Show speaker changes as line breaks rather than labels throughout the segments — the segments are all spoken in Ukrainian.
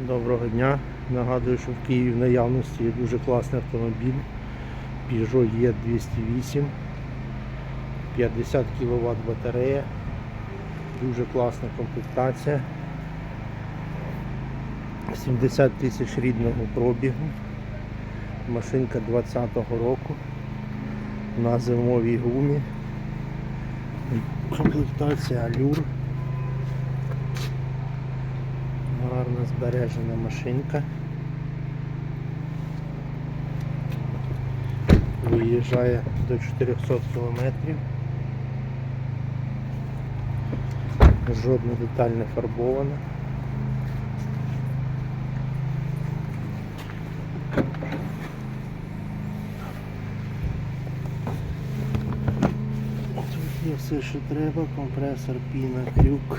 Доброго дня. Нагадую, що в Києві в наявності є дуже класний автомобіль Peugeot E208, 50 кВт батарея, дуже класна комплектація, 70 тисяч рідного пробігу, машинка 20-го року. На зимовій гумі, комплектація Allure. Збережена машинка. Виїжджає до 400 кілометрів. Жодна деталь не фарбована. Тут є все, що треба, компресор, піна, крюк,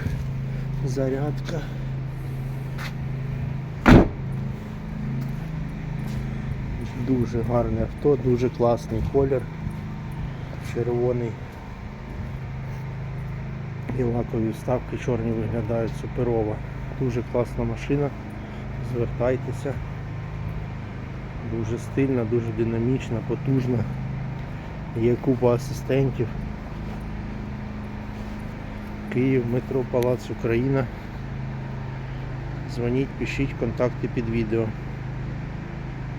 зарядка. Дуже гарне авто, дуже класний колір. Червоний і лакові вставки чорні виглядають суперово. Дуже класна машина. Звертайтеся. Дуже стильна, дуже динамічна, потужна. Є купа асистентів. Київ, метро, Палац Україна. Дзвоніть, пишіть контакти під відео.